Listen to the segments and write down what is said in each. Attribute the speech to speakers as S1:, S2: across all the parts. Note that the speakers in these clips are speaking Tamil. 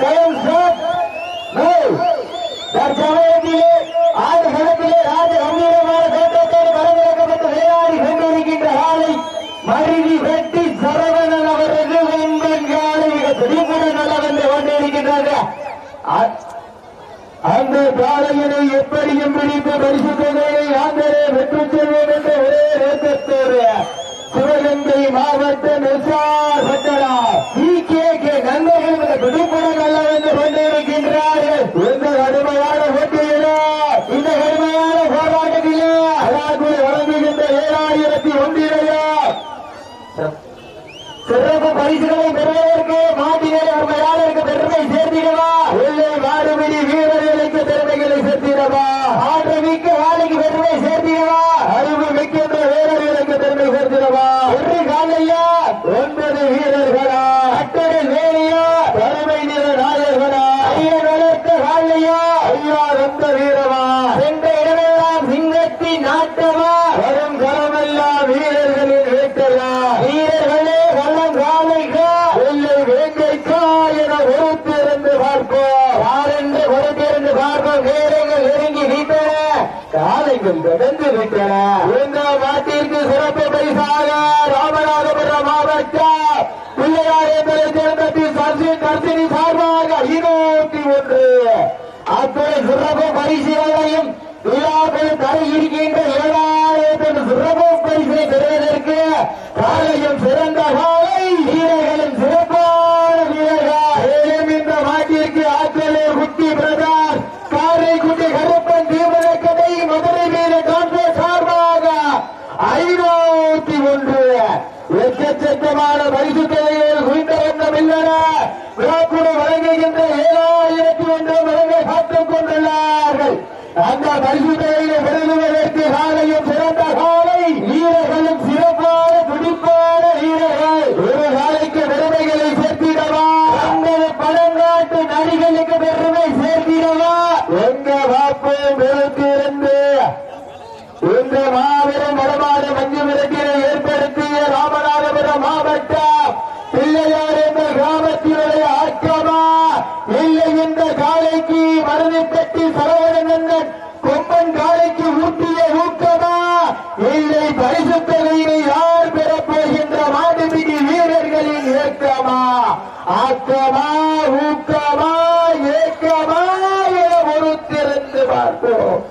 S1: டைம் ஸ்டாப் நோ தற்சமயத்திலே ஆறு களத்திலே ராஜ கம்பீரமான தோட்டத்தோடு கலந்திறக்கப்பட்டு விளையாடி கொண்டிருக்கின்ற காலை மருவி வெட்டி சரவணன் அவரது வெம்பன் காலை மிக துடிப்புடன் நல்லவென்று கொண்டிருக்கின்றார்கள் அந்த காலையினை எப்படியும் பிடித்து பரிசு ஆந்தரே வெற்றி செல்வோம் என்ற ஒரே நோக்கத்தோடு சிவகங்கை மாவட்ட சி கே கே நண்பர்கள் மிக துடிப்புடன் நல்லவென்று கொண்டிருக்கின்றார்கள் இந்த கடுமையான போட்டியிலோ இந்த கடுமையான போராட்டத்திலோ அதாவது வழங்குகின்ற ஏழாயிரத்தி ஒன்றிலையோ சிறப்பு பரிசுகளை பெறுவதற்கு மாட்டினர் உண்மையாளருக்கு பெருமை சேர்த்திடவா இல்லை மாறுபடி வீரர்களுக்கு பெருமைகளை சேர்த்திடவா ஆற்று மிக்க வாழைக்கு பெருமை சேர்த்திடவா அறிவு மிக்கின்ற வீரர்களுக்கு பெருமை சேர்த்திடவா ஒரு காலையா ஒன்பது வீரர்களா அட்டடல் வேலையா தலைமை நிற நாயகனா ஐயன் வளர்த்த காலையா ஐயா ரொம்ப வீரமா சென்ற இடமெல்லாம் நாட்டமா வரும் களமெல்லாம் வீரர்களின் வேட்டையா? வீரர்களே வல்லம் காலைக்கா இல்லை வேங்கைக்கா என பொறுத்திருந்து பார்ப்போம். யாரென்று பொறுத்திருந்து பார்ப்போம்? வீரர்கள் நெருங்கி விட்டன காலைகள் கடந்து விட்டன இந்த நாட்டிற்கு சிறப்பு பரிசாக ராமநாதபுரம் மாவட்டம் பிள்ளையார் என்பதை சேர்ந்த சசி தர்சினி சார்பாக இருநூத்தி ஒன்று. அத்துறை சிறப்பு பரிசுகளையும் விழாக்கள் தர இருக்கின்ற ஏழாயிரத்தி சிறப்பு பரிசை பெறுவதற்கு காலையும் சிறந்த காலை வீரர்களும் சிறப்பான வீரர்கள் மேலும் இந்த மாட்டிற்கு ஆற்றலே குட்டி பிரதாஸ் காரைக்குடி கருப்பன் தீபனக்கதை மதுரை வீர காங்கிரஸ் சார்பாக ஐநூத்தி ஒன்று எக்கச்சக்கமான பரிசு தொகைகள் குவிந்த வண்ணம் இல்லன விழாக்குழு வழங்குகின்ற ஏழாயிரத்தி ஒன்று வழங்க காத்துக் கொண்டுள்ளார்கள் அந்த பரிசு தொகையை பெருகுவதற்கு காலையும் சிறந்த காலை வீரர்களும் சிறப்பான துடிப்பான வீரர்கள் ஒரு காலைக்கு பெருமைகளை சேர்த்திடவா உங்கள் பழங்காட்டு நடிகளுக்கு பெருமை சேர்த்திடவா எங்க வாப்போம் வெளுத்திருந்து இன்று மாபெரும் வடமாறு மஞ்சு விளக்கினை ஏற்படுத்திய ராமநாதபுரம் மாவட்ட பிள்ளையார் என்ற கிராமத்தினுடைய ஆக்கமா இல்லை இந்த காலைக்கு மருதி பெட்டி சரவணன் கொம்பன் காலைக்கு ஊட்டிய ஊக்கமா இல்லை பரிசு தொகையினை யார் பெறப் போகின்ற மாடுபிடி வீரர்களின் ஏக்கமா ஆக்கமா ஊக்கமா ஏக்கமா என பொறுத்திருந்து பார்ப்போம்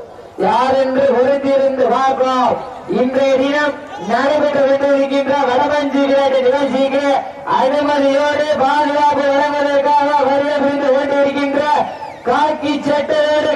S1: யார் என்று பொறுத்திருந்து பார்ப்போம். இன்றைய தினம் நடைபெற்று கொண்டிருக்கின்ற வடமஞ்சி கிரேட் நிகழ்ச்சிக்கு அனுமதியோடு பாதுகாப்பு வழங்குவதற்காக வருகை புரிந்து கொண்டிருக்கின்ற காக்கி சட்டையோடு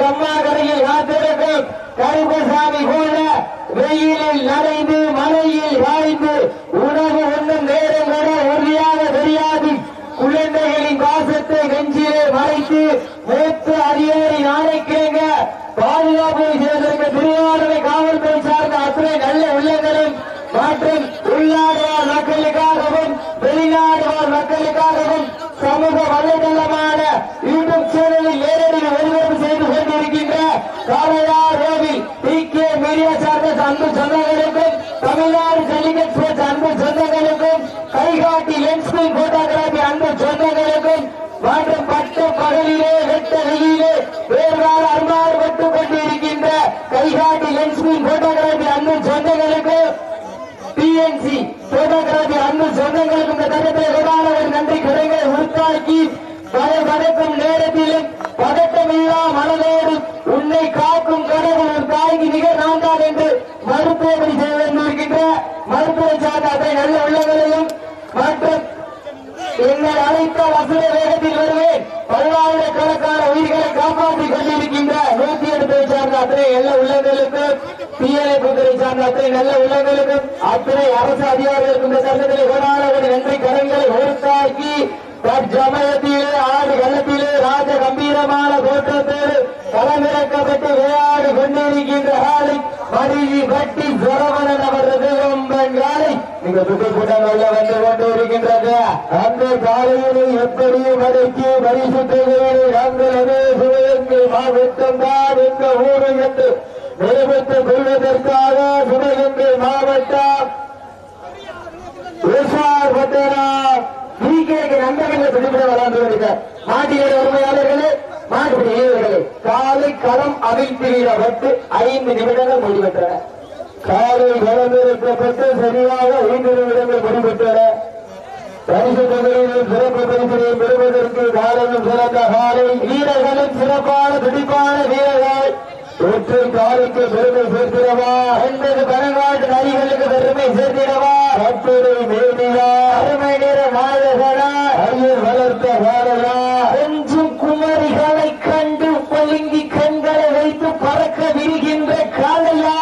S1: சார்ந்த அன்பு சொந்தங்களுக்கும் தமிழ்நாடு ஜல்லிக்கட் அன்பு சொந்தங்களுக்கும் கைகாட்டி லென்ஸ்பில் போட்டோகிராபி அன்பு சொந்தங்களுக்கும் மற்றும் பட்ட பகலிலே வெட்ட வெயிலே வேறுபாடு அருமாறுபட்டு கொண்டிருக்கின்ற கைகாட்டி லென்ஸ்பில் போட்டோகிராபி அன்பு சொந்தங்களுக்கும் டிஎன்சி போட்டோகிராபி அன்பு சொந்தங்களுக்கும் இந்த தரத்தில் விடாத ஒரு நன்றி கடைகளை உருத்தாக்கி பல பதக்கும் நேரத்திலும் பதட்டமில்லா மனதோடு உன்னை காக்கும் கடவுள் தாய்க்கு நிகழ் நான் தான் என்று மருத்துவமனை செய்து கொண்டிருக்கின்ற மருத்துவ சார்ந்த அத்தனை நல்ல உள்ளங்களையும் மற்றும் எங்கள் அழைத்த வசதி வேகத்தில் வருவேன் பல்லாயிரக்கணக்கான உயிர்களை காப்பாற்றிக் கொண்டிருக்கின்ற நூத்தி எட்டு சார்ந்த அத்தனை நல்ல உள்ளங்களுக்கும் பிஎல்ஏ புதுரை சார்ந்த அத்தனை நல்ல உள்ளங்களுக்கும் அத்தனை அரசு அதிகாரிகளுக்கும் இந்த சட்டத்தில் கொடான நன்றி கடன்களை ஒருத்தாக்கி தற்சமயத்திலே ஆடு கள்ளத்திலே ராஜ கம்பீரமான தோற்றத்தோடு களமிறக்கப்பட்டு விளையாடி கொண்டிருக்கின்ற காலை மருகி பட்டி சரவணன் அவரது காலை நீங்க துட்டு வந்து கொண்டு இருக்கின்றது அந்த காலையினை எப்படியும் அடக்கி பரிசு தொகையினை நாங்கள் அதே சிவகங்கை மாவட்டம் தான் எங்க ஊரு என்று கொள்வதற்காக சிவகங்கை மாவட்டம். பிகேக்கு பிடிபட உரிமையாளர்களே காலை களம் அவிழ்த்திடப்பட்டு ஐந்து நிமிடங்கள் முடிவெற்றன. காலை களம் நிறுத்தப்பட்டு சரியாக ஐந்து நிமிடங்கள் முடிவெற்றன பரிசு தொகையிலும் சிறப்பு பரிசினை பெறுவதற்கு காலையும் சிறந்த காலை. வீரர்களும் சிறப்பான துடிப்பான வீரர்கள். ஒற்றை காலுக்கு பெருமை சேர்த்திடவா? என்பது பரங்காட்டு நரிகளுக்கு பெருமை சேர்த்திடவா? கட்டுரை மேடியா அருமை நிற நாயகனா? ஐயர் வளர்த்த காலையா கொஞ்சம் குமரிகளை கண்டு பதுங்கி கண்களை வைத்து பறக்க விரிகின்ற காலையா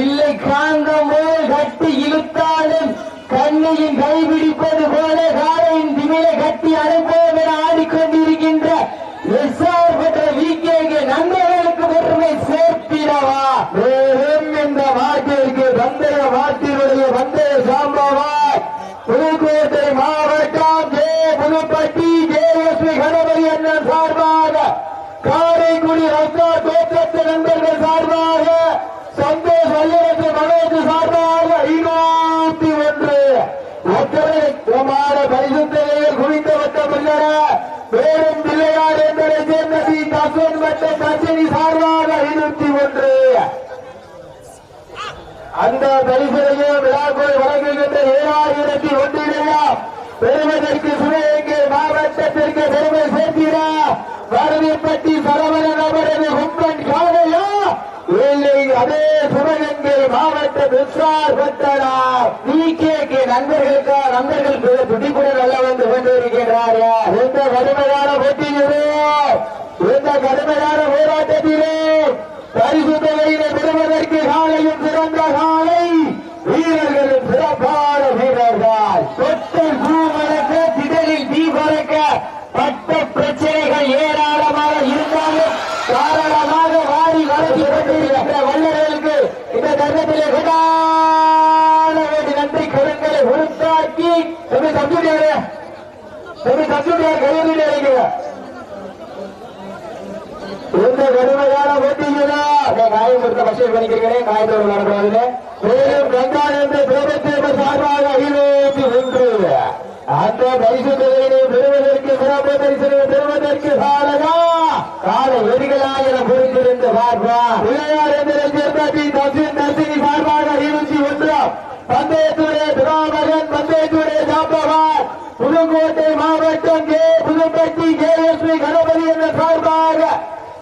S1: இல்லை காந்தம் போல் கட்டி இழுத்தாலும் கண்ணியின் கைபிடிப்பது போல காலையின் திமிலை கட்டி அனுப்போம் என ஆடிக்கொண்டிருக்கின்ற எஸ்ஆர் பெற்ற விகேக்கு நண்பர்களுக்கு பெருமை சேர்த்திடவா மேலும் இந்த மாட்டிற்கு வந்தய மாட்டினுடைய வந்தய சாம்பவா புதுக்கோட்டை மாவட்டம் ஜே புதுப்பட்டி ஜேஎஸ்பி கணபதி அண்ணன் சார்பாக காரைக்குடி ரத்தா தோற்றத்து நண்பர்கள் சார்பாக சந்தோஷ் வல்லரசு மனோஜ் சார்பாக ஐநூத்தி ஒன்று அத்தனை பரிசுத்தையில் குவிந்த வட்டமில்லன பேரும் பிள்ளையார் என்பதை சேர்ந்த சி தசோன் மற்றும் தஞ்சனி சார்பாக ஐநூத்தி ஒன்று. அந்த பரிசையும் விழாக்குள் வழங்குகின்ற ஏழாயிரத்தி ஒன்றிலையும் பெறுவதற்கு சிவகங்கை மாவட்டத்திற்கு பெருமை சேர்க்கிறார் வரவேற்பட்டி சரவணன் அவரது கும்பன் காலையா இல்லை அதே சிவகங்கை மாவட்ட விசார் பட்டனா விகேக்கு நண்பர்களுக்கா நண்பர்கள் பெரு- துடிப்புடன் நல்ல வந்து கொண்டிருக்கின்றார்கள் எந்த கடுமையான போட்டியிலோ எந்த கடுமையான போராட்டத்திலே பரிசு தொகையினை பெறுவதற்கு காலையும் சிறந்த காலை வீரர்களும் சிறப்பான வீரர்கள் தொட்டை பூ மறக்க திடலில் தீ பறக்க பட்ட பிரச்சனைகள் ஏராளமாக இருந்தாலும் காரணமாக வாரி வளர்ச்சி கொண்டிருக்கின்ற வல்லர்களுக்கு இந்த தருணத்திலே கொண்டாட வேண்டிய நன்றி கருங்களை உருத்தாக்கி தம்பி ஒரு தம்பி தம்புடியார் கையெழுதி அழைக்கிறேன் இந்த கடுமையான போட்டிகளா காயம் பட்சம் பண்ணிக்கிறேன் மேலும் சார்பாக ஐநூத்தி ஒன்று. அந்த பரிசு தொகையினை பெறுவதற்கு சிறப்பு பரிசனை பெறுவதற்கு என பார்ப்பா. பிள்ளையார் தசின் சார்பாக பிராமகன் புதுக்கோட்டை மாவட்டம் கே புதுப்பட்டி கேஎஸ்பி கணபதி என்ற சார்பாக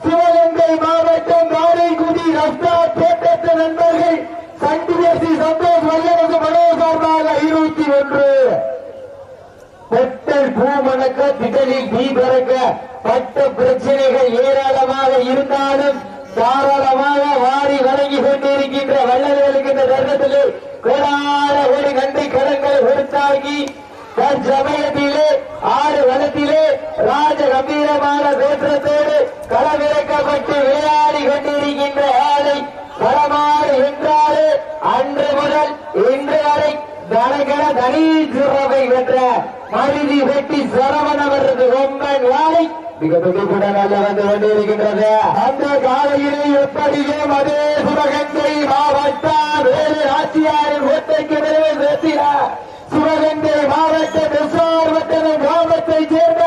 S1: சிவகங்கை மாவட்டம் காரைக்குடி ரஸ்தா தோட்டத்து நண்பர்கள் சண்டிஎஸ்சி சந்தோஷ் வல்லரசு மனோ சார்பாக இருபத்தி ஒன்று. பெட்டல் பூமணக்க திடலில் தீ பறக்க பட்ட பிரச்சனைகள் ஏராளமாக இருந்தாலும் தாராளமாக வாரி வழங்கி கொண்டிருக்கின்ற வல்லல்களுக்கு இந்த தருணத்திலே கோடான ஒரு நன்றி கடன்களை உறுத்தாக்கி தற்சமயத்திலே ஆறு வனத்திலே ராஜ கம்பீரமான தோற்றத்தோடு களமிறக்கப்பட்டு விளையாடி கொண்டிருக்கின்ற ஆலை பலமாறு என்றாலே அன்று முதல் இன்று வரை தனகன சிறவை வென்ற மருதி வெட்டி சரவண அவரது ரொம்பன் வாழை மிக துடிப்புட வந்து கொண்டிருக்கின்றது. அந்த காலையிலே எப்படியே அதே சிவகங்கை மாவட்டம் நிறைவு சிவகங்கை மாவட்ட விசார் கிராமத்தை சேர்ந்த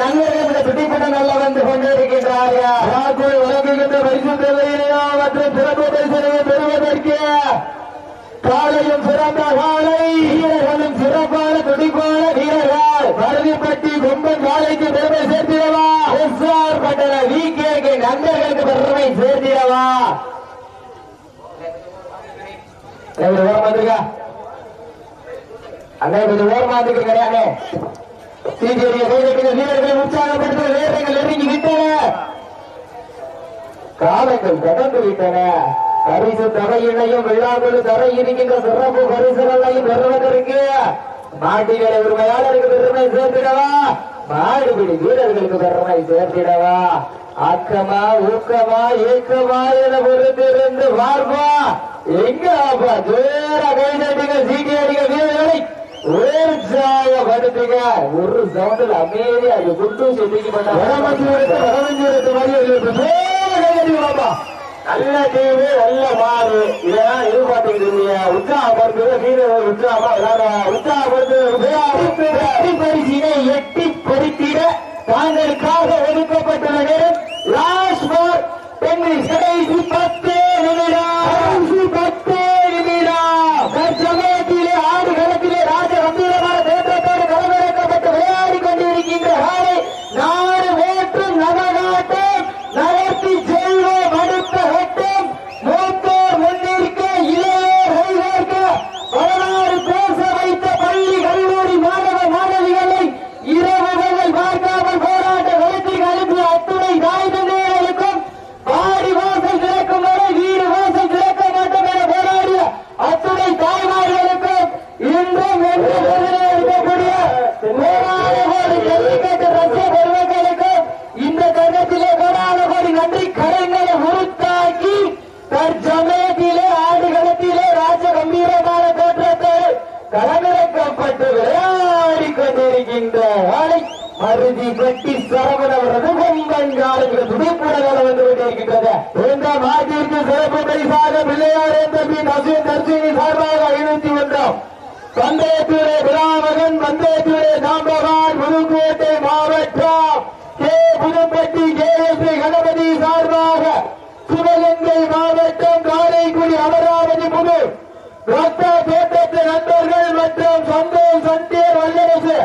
S1: நண்பர்கள் துடிப்புட நல்ல வந்து கொண்டிருக்கின்றார்கள் வழங்குகின்ற மற்றும் சிறப்பு பெறுவதற்கு காலையும் சிறந்த காலை வீரர்களும் சிறப்பான துடிப்பான வீரர்கள். பருதிப்பட்டி கும்பன் காலைக்கு பெருமை சேர்த்திடவா? எஸ்ஆர் பட்டண கே. நண்பர்களுக்கு பெருமை சேர்த்திடவா? கொஞ்சம் ஓரமா வந்துருக்கா அண்ணா கொஞ்சம் ஓரமா வந்துருக்கு கிடையாது சீக்கிரிய கைதட்டுங்க வீரர்களை உற்சாகப்படுத்த வீரர்கள் நெருங்கி விட்டன காலங்கள் கடந்து விட்டன பரிசு தரையினையும் விழாக்குழு தரை இருக்கின்ற சிறப்பு பரிசுகளையும் பெறுவதற்கு மாட்டிகளை உரிமையாளருக்கு பெருமை சேர்த்திடவா மாடுபிடி வீரர்களுக்கு பெருமை சேர்த்திடவா ஆக்கமா ஊக்கமா ஏக்கமா என பொறுத்திருந்து பார்ப்பா. எங்க அப்பா? ஜோர கைதட்டுங்க சீட்டி அடிக்க வீரர்களை உற்சாகப்படுத்துங்க ஒரு சவுண்டில் அமைதியா அது குண்டு செட்டிக்கு பண்ண நல்ல டீமு நல்ல மாறு இதெல்லாம் எதிர்பார்த்துக்கிட்டு உற்சாகப்படுத்துறது வீரர்கள் உற்சாகமா உற்சாகப்படுத்துறது பரிசினை எட்டி பறித்திட தாங்களுக்காக ஒதுக்கப்பட்டுள்ள நேரம் லாஸ்ட் ஃபார் டென்னிஸ் கடைசி பத்து நிமிடம் கடைசி பத்து நிமிடம் தற்சமயத்திலே ஆடு களத்திலே ராஜ கம்பீரமான தேற்றத்தோடு களமிறக்கப்பட்டு விளையாடி கொண்டிருக்கின்ற காலை நாடு வேற்றும் நவநாட்டம் நகர்த்தி செல்வோம் அடுத்த வட்டம் மூத்தோர் முன்னிற்க இளையோர் கைகோர்க்க வரலாறு பேச வைத்த பள்ளி கல்லூரி மாணவ மாணவிகளை இரவுகள் பார்க்காமல் போராட்ட களத்திற்கு அனுப்பிய அத்துணை தாய் தந்தையர்களுக்கும் வாடி வாசல் திறக்கும் வரை வீடு வாசல் திறக்க மாட்டோம் என போராடிய அத்துணை தாய்மார்களுக்கும் இன்றும் என்று வேதனை இருக்கக்கூடிய கோடான கோடி ஜல்லிக்கட்டு ரசிக பெருமக்களுக்கும் இந்த தருணத்திலே கோடான கோடி நன்றி கரங்களை உருத்தாக்கி தற்சமயத்திலே ஆடுகளத்திலே ராஜ கம்பீரமான தோற்றத்தை களமிறக்கப்பட்டு விளையாடி கொண்டிருக்கின்ற ஆளை அறுதி கட்டி சரவணவரது கொம்பன் காலத்தில் துடிப்புடகால வந்து கொண்டிருக்கின்றது இந்த மாட்டிற்கு சிறப்பு பரிசாக பிள்ளையார் என்ற பி நசீன் தர்சினி சார்பாக ஐநூத்தி ஒன்றாம் பந்தயத்துறை விராமகன் பந்தயத்துறை சாம்பகான் புதுக்கோட்டை மாவட்டம் K. Puduppatti K. S. Ganapathi சார்பாக சிவகங்கை மாவட்டம் காரைக்குடி அமராவதி புது ரத்த தோட்டத்து நண்பர்கள் மற்றும் சந்தோஷ் சண்டேர் வல்லரசு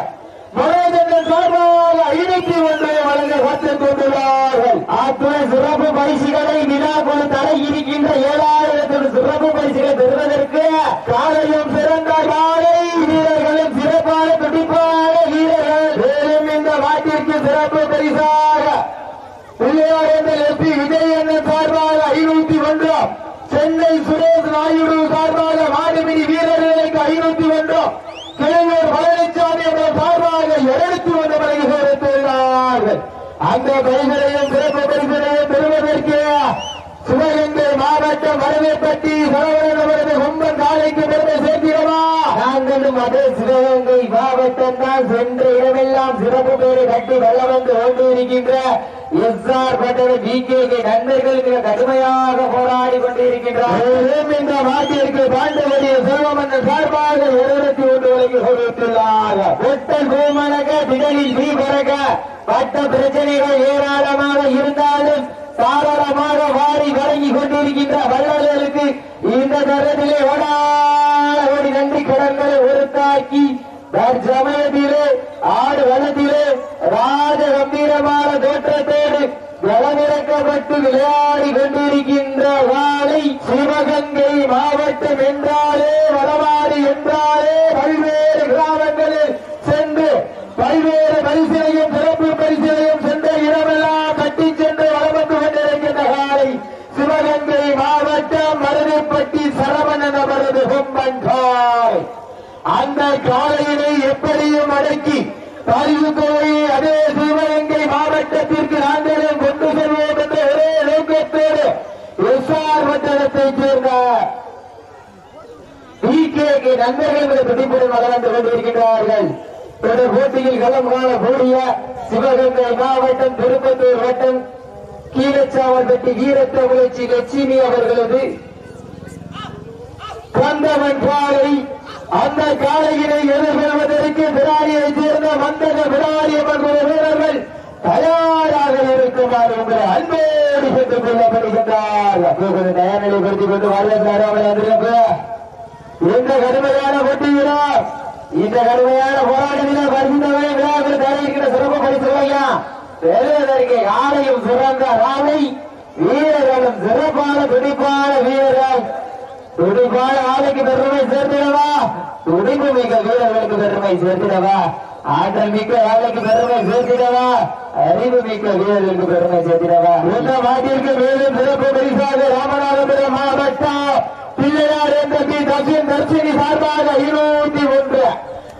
S1: மனோஜன் சார்பாக ஐநூத்தி ஒன்றை வழங்க கற்றுக் கொண்டுள்ளார்கள். அத்துறை சிறப்பு பரிசுகளை விழா கொண்டு தர இருக்கின்ற ஏழாயிரத்து சிறப்பு பரிசுகளை பெறுவதற்கு காலையும் சிறந்த காலை வீரர்களும் சிறப்பான துடிப்பான வீரர்கள். மேலும் இந்த நாட்டிற்கு சிறப்பு பரிசாக பிள்ளையார் என்ற எஸ்பி விஜய் என்ற சார்பாக ஐநூத்தி சென்னை சுரேஷ் நாயுடு சார்பாக வாடிமிடி வீரர்களுக்கு ஐநூத்தி ஒன்றாம் கிழங்கூர் பழனிசாமி என்ற சார்பாக இருநூத்தி ஒன்று அந்த பைகளையும் சிறப்பு பரிசனையும் பெறுவதற்கு சிவகங்கை மாவட்டம் வரவேற்பட்டி சரவணன் அவரது கொம்பன் காலைக்கு பெருமை சேர்க்கிறோமா நாங்களும் அதே சிவகங்கை மாவட்டம் தான் சென்ற இடமெல்லாம் சிறப்பு பேரை கட்டி வெள்ளம் வந்து ஓடியிருக்கின்ற எஸ் ஆர் பட்டர் பி கே கே நண்பர்களுக்கு கடுமையாக போராடி கொண்டிருக்கின்றார் இந்த நாட்டிற்கு பாண்டவரிய செல்வமன்னன் சார்பாக இருநூத்தி ஒன்று வரைக்கும் கொடுத்துள்ளார் கோமலக திடலில் தீபரக பட்ட பிரச்சனைகள் ஏராளமாக இருந்தாலும் சாதாரணமாக வாரி வழங்கி கொண்டிருக்கின்ற வல்லவர்களுக்கு இந்த தரத்திலே ஓடாத ஓடி நன்றி கடன்களை ஒருத்தாக்கி தற்சமயத்திலே ஆடு வளத்திலே ராஜ கம்பீரமான தோற்றத்தோடு வளமிறக்கப்பட்டு விளையாடி கொண்டிருக்கின்ற வாழை சிவகங்கை மாவட்டம் என்றாலே வளவாடி என்றாலே பல்வேறு கிராமங்களில் சென்று பல்வேறு பரிசிலையும் சிறப்பு பரிசிலையும் சென்ற இடமெல்லாம் கட்டி சென்று வளம் வந்து கொண்டிருக்கின்ற காலை சிவகங்கை மாவட்டம் மருதைப்பட்டி சரவணன் அவரது கொம்பன் காலை அந்த காலையினை எப்படியும் அடக்கி பரிசு தொகையை அதே சிவகங்கை மாவட்டத்திற்கு நாங்களும் கொண்டு செல்வோம் என்ற ஒரே நோக்கத்தோடு எஸ்ஆர் மண்டலத்தைச் சேர்ந்த நண்பர்களும் நண்பர்கள் பிடிப்புடன் வளர்ந்து கொண்டிருக்கின்றார்கள். தொடர் போட்டியில் களம் காணக்கூடிய சிவகங்கை மாவட்டம் திருப்பத்தூர் வட்டம் கீழச்சாவல்பட்டி வீரத்த லட்சுமி அவர்களது கந்தவன் காலை அந்த காலையினை எதிர்கொள்வதற்கு பிராரியை சேர்ந்த மந்தக பிராரியம்மன் என்ற வீரர்கள் தயாராக இருக்குமாறு உங்களை அன்போடு சென்று கொள்ளப்படுகின்றார். கொஞ்சம் தயார் நிலைப்படுத்திக் கொண்டு வாழ்வாங்க இந்த கடுமையான போட்டியிலோ இந்த கடுமையான போராட்டத்தில பரிசுத்தவரை விழாக்கள் தருகின்ற சிறப்பு பரிசுவையா பெறுவதற்கு யாரையும் சிறந்த ராவை வீரர்களும் சிறப்பான துடிப்பான வீரர்கள். துடிப்பான ஆலைக்கு பெருமை சேர்த்திடவா? துடிப்பு மிக்க வீரர்களுக்கு பெருமை சேர்த்திடவா? ஆற்றல் மிக்க ஆளுக்கு பெருமை சேர்த்திடவா? அறிவு மிக்க வீரர்களுக்கு பெருமை சேர்த்திடவா? இந்த மாட்டிற்கு மேலும் சிறப்பு பரிசாக ராமநாதபுரம் மாவட்டம் பிள்ளையார் என்ற பி தர்ஷன் தர்ஷினி சார்பாக இருநூத்தி ஒன்று.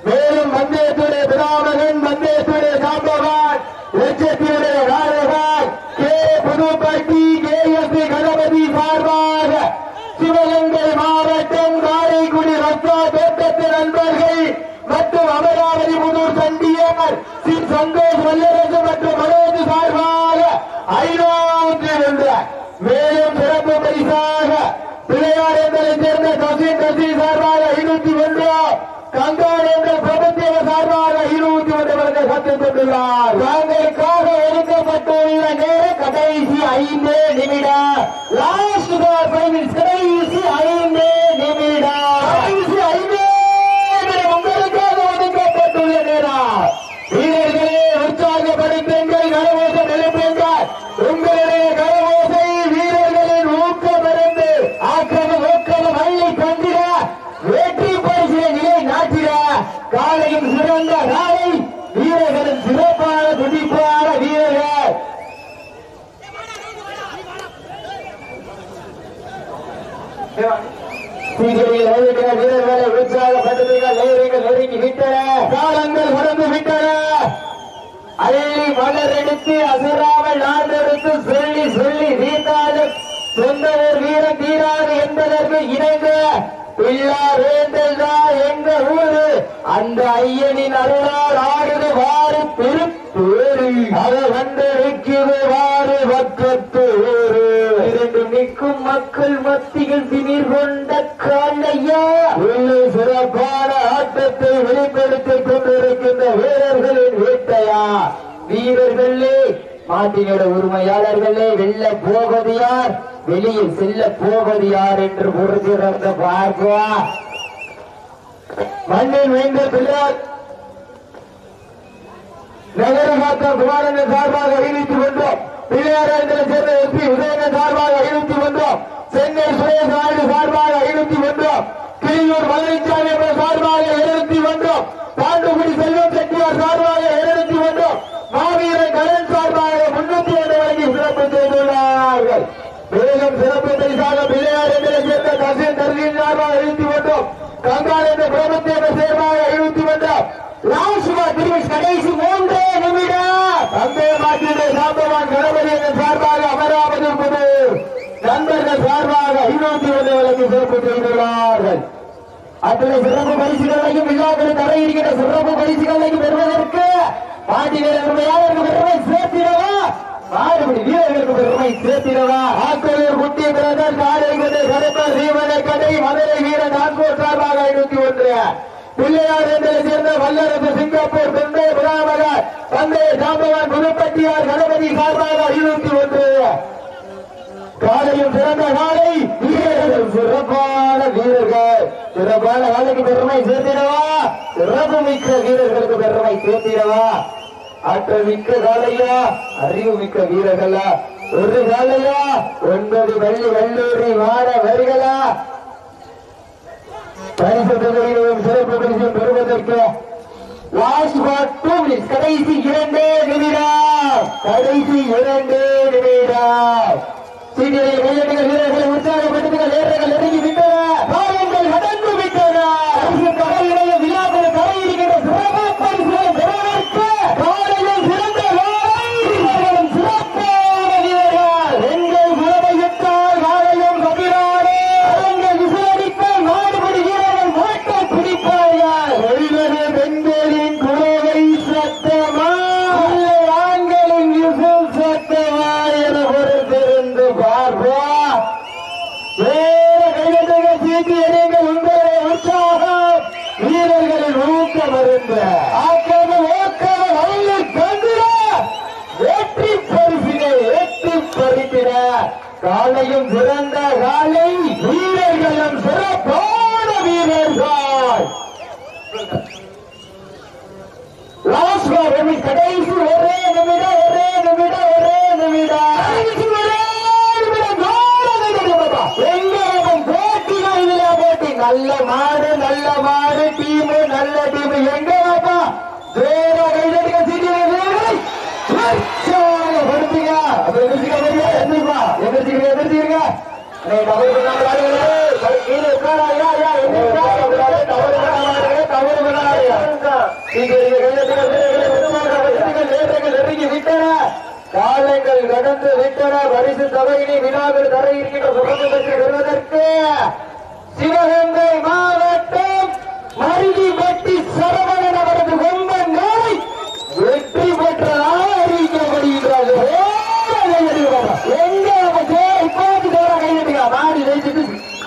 S1: மேலும் வந்தேத்துடைய பிதாமகன் வந்தேத்துடைய சாம்பவான் லட்சத்தியுடைய நாயகன் K Pudupatti K S Ganapathi சார்பாக சிவகங்கை மாவட்டம் காரைக்குடி ரத்தா தோட்டத்து நண்பர்கள் மற்றும் அமராவதி புதூர் சண்டியர் சி சந்தோஷ் வல்லரசு மற்றும் மனோஜ் சார்பாக ஐநூற்றி ஒன்று மேலும் சிறப்பு பிள்ளையார் சேர்ந்த கசின் கசி சார்பாக ஐநூத்தி ஒன்று. கங்கார் என்ற பிரபத்திய சார்பாக இருபத்தி ஒன்று சத்தம் கொண்டுள்ளார். தாங்களுக்காக ஒதுக்கப்பட்டுள்ள நேர கடைசி ஐந்து நிமிடம் லாஸ்ட் கடைசி ஐந்து நிமிடம் கடைசி ஐந்து நிமிடம் உங்களுக்காக ஒதுக்கப்பட்டுள்ள நேரம் வீரர்களே உற்சாகப்படுத்துங்கள் கரவோசம் எழுப்புங்கள் உங்களுடைய கரவோசை வீரர்களின் ஊக்கம் இருந்து ஆக்கிரம ஊக்கம் அள்ளி தந்திட வெற்றி பரிசில நிலை நாட்டிட காலையும் சிறந்த நாளை வீரர்களின் சிறப்பான துடிப்பான வீரர்கள் சீக்கிரம் ஓடிக்கிற வீரர்களை உற்சாகப்படுத்துங்கள் நேரங்கள் நெருங்கி விட்டன காலங்கள் கடந்து விட்டன மலரெடுத்து அசுராமல் எடுத்து சொல்லி சொல்லி வீட்டாலும் சொந்த ஊர் வீரம் தீராது என்பதற்கு இணைந்த பிள்ளார் எங்க ஊரு? அந்த ஐயனின் அருளால் ஆடுது வாரு திருப்பேரு. அது வந்து நிற்கிறது வாரு பக்கத்து ஊரு. இரண்டு நிற்கும் மக்கள் மத்தியில் திமிர் கொண்ட காண்டையா? உள்ளே சிறப்பான ஆட்டத்தை வெளிப்படுத்திக் கொண்டிருக்கின்ற வீரர்களின் வேட்டையா? வீரர்களே மாட்டினோட உரிமையாளர்களே வெல்ல போவது யார்? வெளியில் செல்ல போவது யார் என்று பொறுத்திருந்த பார்க்குவா மண்ணில் வேந்த பிள்ளையார் நகரகாத்த குமாரன் சார்பாக அறிவித்து வந்தோம். பிள்ளையாரத்தில் சேர்ந்த எம்பி உதயன சார்பாக அறிவித்து வந்தோம். சென்னை சுரேஷ் நாயுடு சார்பாக அறிவித்து வந்தோம். கிளியூர் மதுரைச்சாமி சார்பாக எழுதி வந்தோம். பாண்டுகுடி செல்வம் செட்டியார் சார்பாக எழுதி வந்தோம் மாவீரன் கரண் சார்பாக முன்னூத்தி ஒன்று வழங்கி சிறப்பு செய்துள்ளார்கள் மேலும் சிறப்பு பரிசாக பிள்ளையார் எங்களை சேர்ந்த கசின் தருகின் சார்பாக எழுதி வந்தோம் கங்காள் என்ற பிரபத்திய சேர்பாக எழுதி வந்தோம் ராசுவா திருவிஷ் கடைசி மூன்றே நிமிடம் தந்தை மாற்றிய சாம்பவான் கணபதி என்ற சார்பாக அமராவதி புது நண்பர்கள் சார்பாக ஐநூத்தி ஒன்று வழங்கி சிறப்பு செய்துள்ளார்கள் அத்தனை சிறப்பு பரிசுகளையும் விழாக்கள் தர இருக்கிற சிறப்பு பரிசுகளையும் பெறுவதற்கு பாண்டி வீரர்களுக்கு பெருமை சேர்த்திடவா? மாறுபடி வீரர்களுக்கு பெருமை சேர்த்திடவா? ஆக்கலூர் குட்டி பிரதர் காரைக்குடி கருப்பர் சீவனை கடை மதுரை வீரன் நான்கூர் சார்பாக ஐநூத்தி ஒன்று. பிள்ளையார் என்பதை சேர்ந்த வல்லரசு சிங்கப்பூர் தொண்டை பிராமகர் தந்தை சாம்பவன் புதுப்பட்டியார் கணபதி சார்பாக ஐநூத்தி ஒன்று. காலையும் சிறந்த காலை வீரர்கள் சிறப்பான வீரர்கள். சிறப்பான வேலைக்கு பெருமை சேர்த்திடவா? சிறப்பு மிக்க வீரர்களுக்கு பெருமை சேர்த்திடவா? ஆற்றல் மிக்க காலையா? அறிவு மிக்க வீரர்களா? ஒரு காலையா? ஒன்பது பள்ளி கல்லூரி மாணவர்களா பரிசு தொகையிலும் சிறப்பு பரிசு பெறுவதற்கு. கடைசி இரண்டே நிமிடம். கடைசி இரண்டே நிமிடம். சீனியரை கையெட்டுகள் வீரர்களை உற்சாகப்படுத்துங்கள் நேரங்கள் நெருங்கி கைதட்டுகள் சீட்டி எறியுங்கள் உங்களுடைய வீரர்களின் ஊக்கம் இருந்த ஆக்கிரமம் ஊக்கம் அள்ளி தந்திர வெற்றி பரிசினை வெற்றி பரிசின காலையும் சிறந்த காலை வீரர்களும் சிறப்பான வீரர்கள். லாஸ்ட் கடைசி ஒரே நிமிடம் டீம் எங்க பாப்பா வேற கைதட்டுங்க சீட்டி படுத்துங்க. அப்ப எதிர்ச்சிக்க முடியாது எந்திரிப்பா. எதிர்ச்சிக்க எதிர்ச்சிருங்க தவறு பண்ணாங்க கீழே உட்காரா ஐயா ஐயா எந்திரிப்பா தவறு பண்ணாங்க தவறு காலங்கள் கடந்து விட்டன. பரிசு தொகையினை வினாவில் தர இருக்கின்ற சுரந்து பெற்று பெறுவதற்கு சிவகங்கை மருதி வெட்டி சரவணன் அவர்